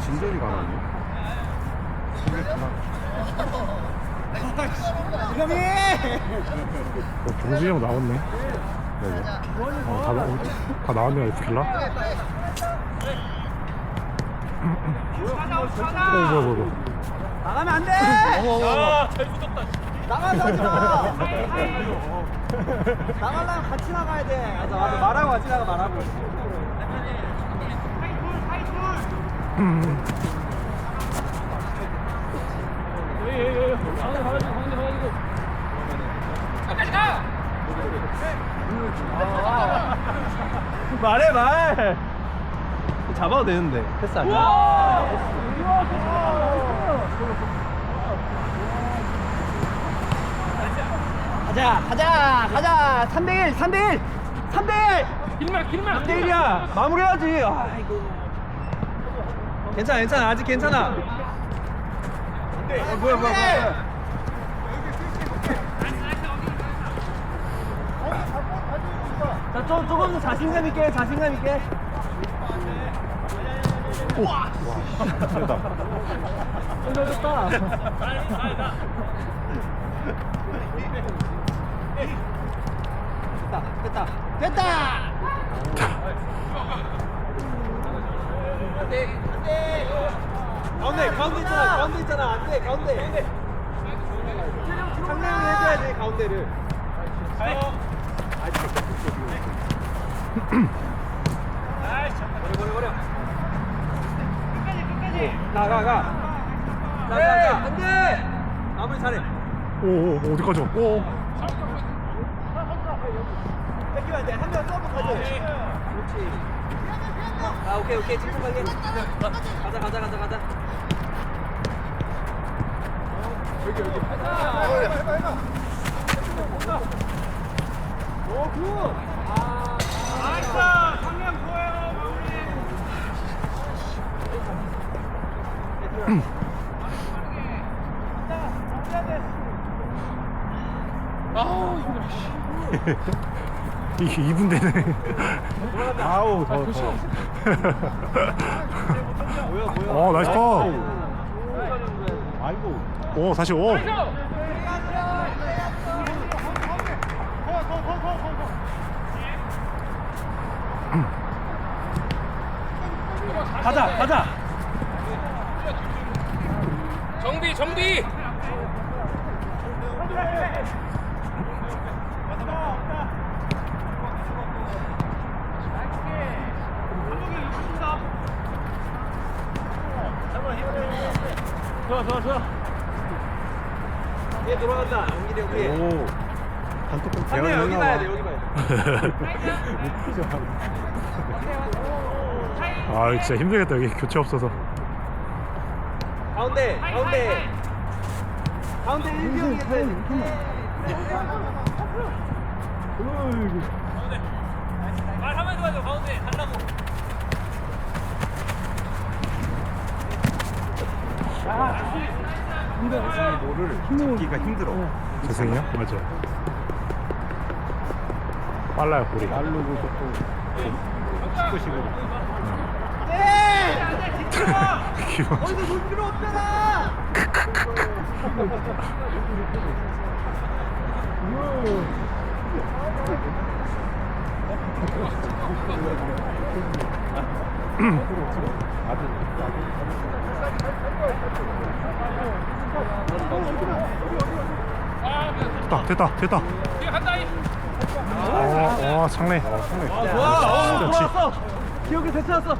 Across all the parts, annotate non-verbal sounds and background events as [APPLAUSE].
진절이 가나요? 지금이 어, 동준이 형 나왔네. 여기. 어, 다, 나, 다 나왔네요, 에프킬라. 어, 뭐야, 뭐야, 뭐야. 나가면 안 돼. 나가서 하지 마. 나가려면 같이 나가야 돼. 맞아, 맞아. 말하고 같이 나가 말하고. 말해 말. 잡아도 되는데. 패스 아니야? 가자 가자 가자. 3대1 3대1 3대1 길막 길막 3대1이야. 마무리해야지. 아이고 괜찮아 괜찮아 아직 괜찮아 어, 뭐야 뭐야 뭐야 자, 좀, 조금 더 자신감 있게, 자신감 있게. 오! 와, 세다. [LAUGHS] 힘들었다. 됐다, 됐다, 됐다! 가운데, 가운데 있잖아, 가운데 있잖아, 안 돼, 가운데. 상냥히 해줘야지, 가운데를. 버려, 버려, 버려. 가, 가, 가. 가, 가, 가. 안 돼! 마무리 잘해. 오, 오, 어디까지 와? 오. 안 돼. 한 명 서브 가져. 그렇지. 아, 오케이, 오케이. 침착하게. 가자, 가자, 가자, 가자. 여기, 여기. 해봐, 해봐. 오, 굿! 아, 나이스! 상량 좋아요, 마무리. 아우 힘들어 씨. 이게 2분 되네. 아우, 더, 더. 뭐야, 뭐야. 어, 나이스 컷. 아이고. 오, 다시 오. 가자, 가자. 정비 정비 좋아, 좋아, 좋아. 얘 돌아간다. 용길이 형 위에. 오. 단톡방 한대 여기 봐야 돼, 여기 봐야 돼. [LAUGHS] 아, 진짜 힘들겠다. 여기 교체 없어서. 가운데, 가운데. 가운데 1병이 있어야 돼. 말하면 좋아요 가운데 달라고 뭐를 잡기가 힘들어. 재승이요? 맞아. 빨라요, 볼이. 빠르고 속도. 축구식으로. 네! 기분. 어디서 놀 필요 없잖아! 됐다, 됐다, 됐다. 뒤에 간다 이 어, 와, 상래. 어, 상래. 와, 어, 진짜 좋았어! 기억이 되찾았어!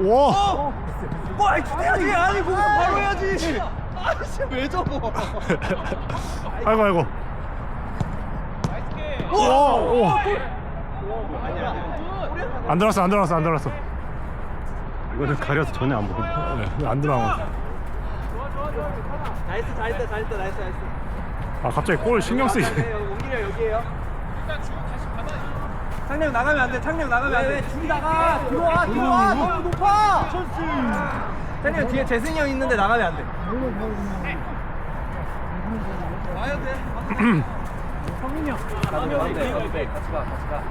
와! 와, 해야지! 아니, 그거 바로 해야지! 아이씨, 왜 저거? [LAUGHS] 아이고, 아이고. 와, 오. 아니야, 안 들어왔어, 안 들어왔어, 안 들어왔어. 이거는 가려서 전혀 안 보이네. 네, 안 들어간 거. 나이스, 잘했다, 잘했다, 나이스, 나이스. 아, 갑자기 골 신경 쓰이네. 옹길이 여기에요. 창녕 나가면 안 돼. 창녕 나가면 안 돼. 왜, 둘이 나가. 들어와, 들어와. 너무 높아. 창녕 뒤에 재승이 형 있는데 나가면 안 돼. [CLEARS THROAT] 와야 돼. 가운데 가운데 가운데. 같이 가 같이 가.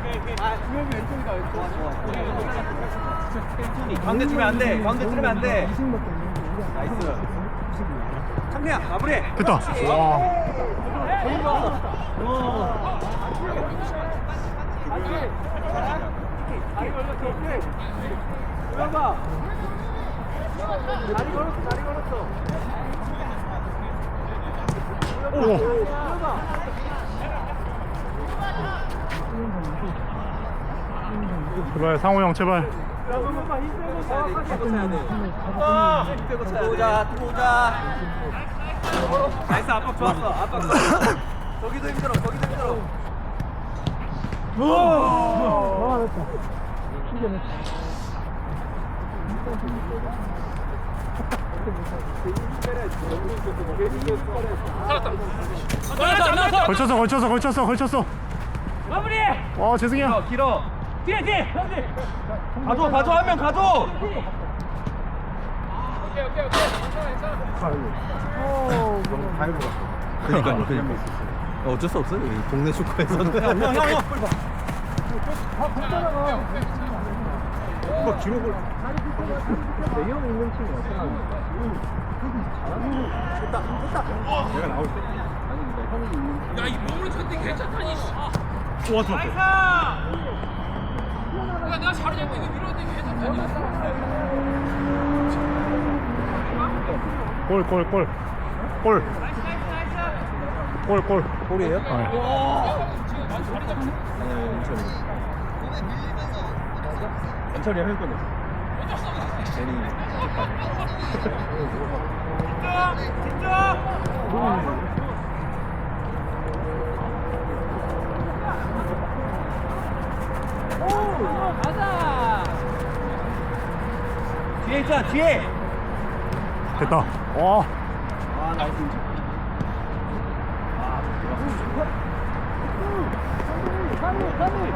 가운데 주면 안 돼. 가운데 주면 안 돼. 나이스. 창리야 마무리 됐다. 와. 들어가 다리 걸었어 다리 걸었어 오. 제발 상호 형 제발. 들어오자 들어오자 나이스 압박 좋았어 압박 좋았어 [COUGHS] 저기도 힘들어 저기도 힘들어. 걸쳤어 걸쳤어 걸쳤어 걸쳤어. 마무리. 와 재승이야. 길어 길어 뒤에 뒤에. 가져 가져 한명 가져 오케이 오케이 오케이. 괜찮아 괜찮아. 그니까요 그니까 어쩔 수 없어요 이 동네 축구에서는 형형형. 야이 몸으로 쳤는데 괜찮다니. 씨. 좋아. 야 내가 자리 잡고 이거 밀었는데 괜찮다니. 골, 골, 골. 골. 골, 골. 볼이에요? 아, 연철이 형 뻔했어 괜히 뒤에 있잖아 뒤에. 됐다. 와. 아 나이스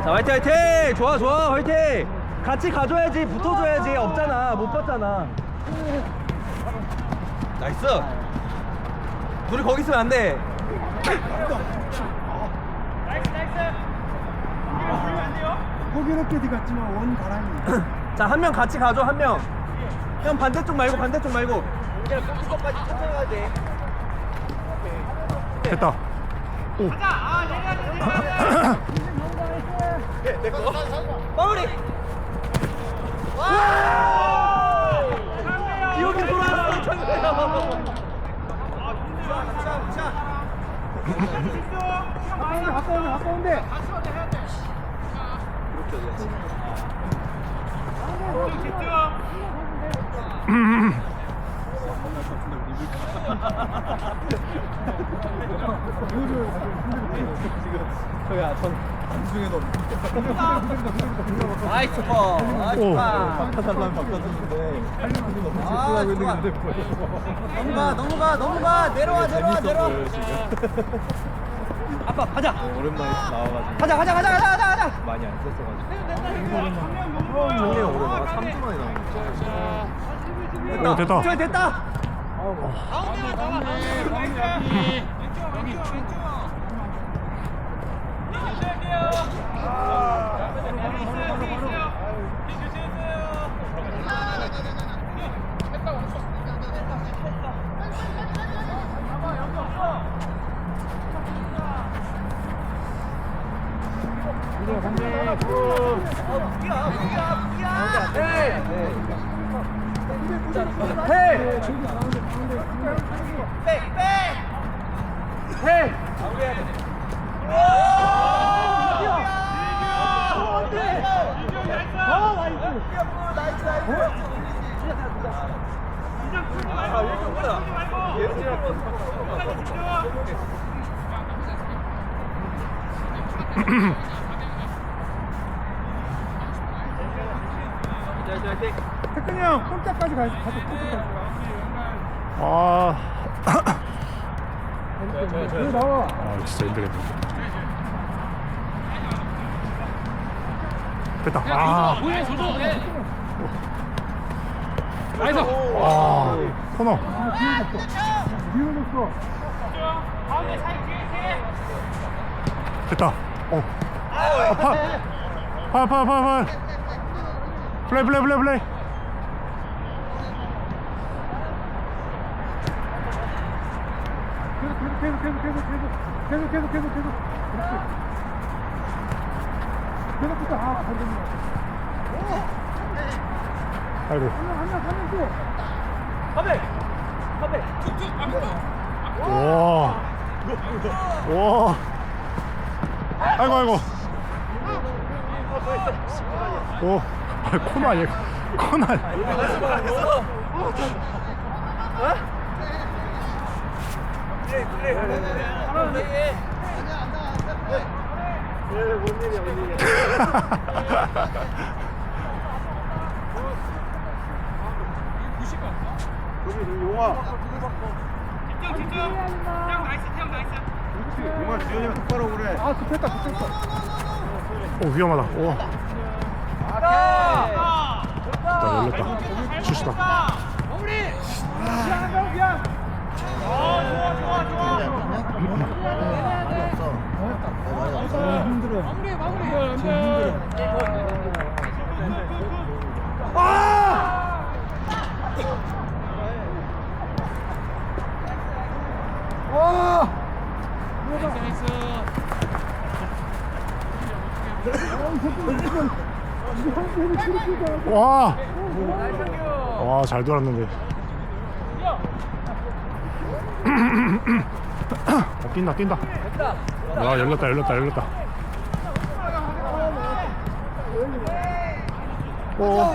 자 화이팅 화이팅! 좋아 좋아 화이팅! 같이 가줘야지 붙어줘야지. 없잖아 못 봤잖아. 나이스. 둘이 거기 있으면 안돼 호기롭게 같지만 원 바람이 [LAUGHS] 자 한 명 같이 가줘 한명 형 반대쪽 말고 반대쪽 말고. 그냥 끝까지 천천히 가야 돼. 됐다. 오. 마무리. 와! 기억이 돌아왔어 천재야. 가까운데 가까운데 저야 전 안중에도 나이스 퍼 나이스 오. 파 바꿔달라면 바꿔줬는데 하려고 너무 아, 집중하고 좋아. 있는데 뭐 넘어가 넘어가 내려와 내려와 내려와 아빠 가자. 오랜만에 나와가지고. 가자 가자 가자 가자 가자 가자. 많이 안 썼어가지고. 작년에 오랜만에 3주 만에 나온 거 오, 됐다. 됐다 태근이 형 꼼짝까지 가서 가서 아, 저 나와 아 진짜 힘들겠네. 됐다. 아, 나이스. 아, 코너. 뒤로 놓고 됐다. 팔, 팔, 팔, 팔. 플레이, 플레이, 플레이, 플레이. 계속, 계속, 계속, 계속, 계속, 계속, 계속, 계속. 그렇지. 계속부터, 아, 버리겠네. 아이고. 한 명, 한 명, 한명 또. 가베! 가베! 와. 와. 아이고, 아이고. 오, 아, 코너 아니에요? 코너 아니야? 어, 오, 위험하다. 오. 열렸다. 출시다. 마무리! 야, 야, 야. 와. 와, 잘 돌았는데. [CLEARS THROAT] 어, 뛴다, 뛴다. 야, 열렸다, 열렸다, 열렸다. 오.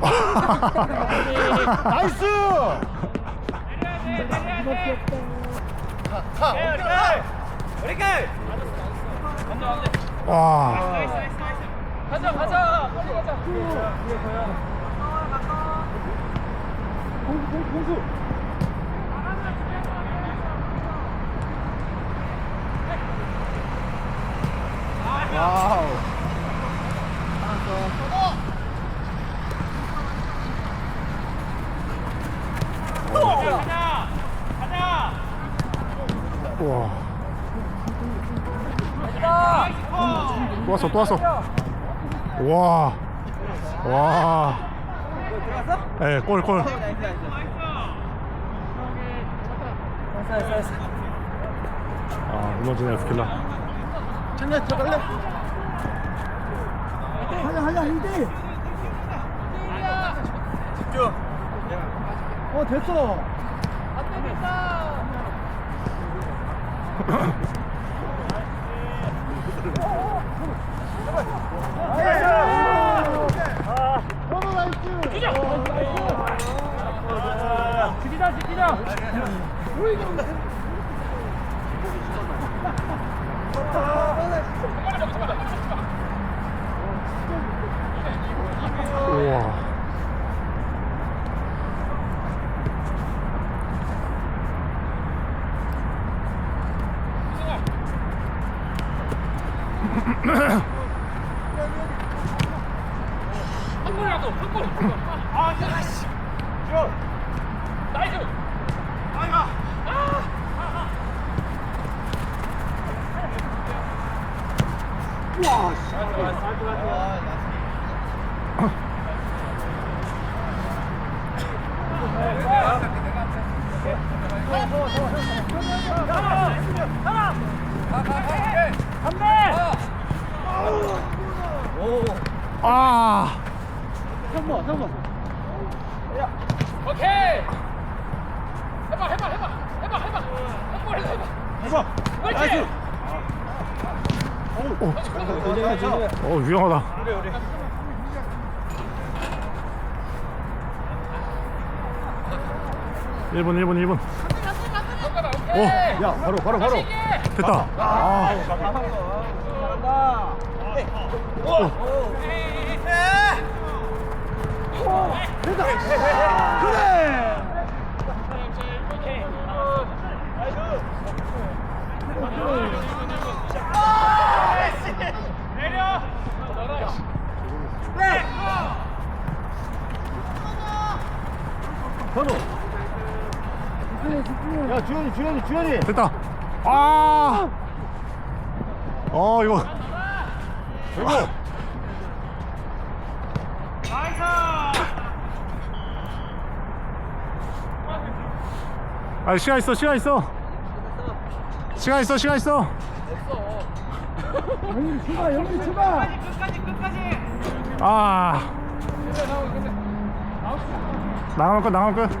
[LAUGHS] 나이스 와. 가자 가자 빨리 가자 공수 공수 공수 가자 와. 또 왔어, 또 왔어. 와. 와. 들어갔어? 예, 골, 골. 나이스 나이스 나이스 나이스 아, 무너지네, 스킬라. 찬이야 들어갈래? 하냐 하냐 힘들 집중 어 됐어 [LAUGHS] 지키자 나이스 풋볼. 아 씨. 쭉 나이스. 아이가 와 씨. 아. 아. 3번, 3번. 오케이. 해봐, 해봐, 해봐, 해봐, 해봐. 해봐, 해봐. 해봐. 나이스. 어우, 어 위험하다. 일분일분일분 어, 야, 바로, 바로, 바로. 됐다. 아, 아, 오. 잘한다 그래 오케이. 내려. 번호 야 주현이 주현이 주현이 됐다. 아. 어 이거 이거 아 시간 있어 시간 있어. 시간 있어 시간 있어. 영훈이 출발 영훈이 출발 아. 나올 수 있어 나가면 끝 나가면 끝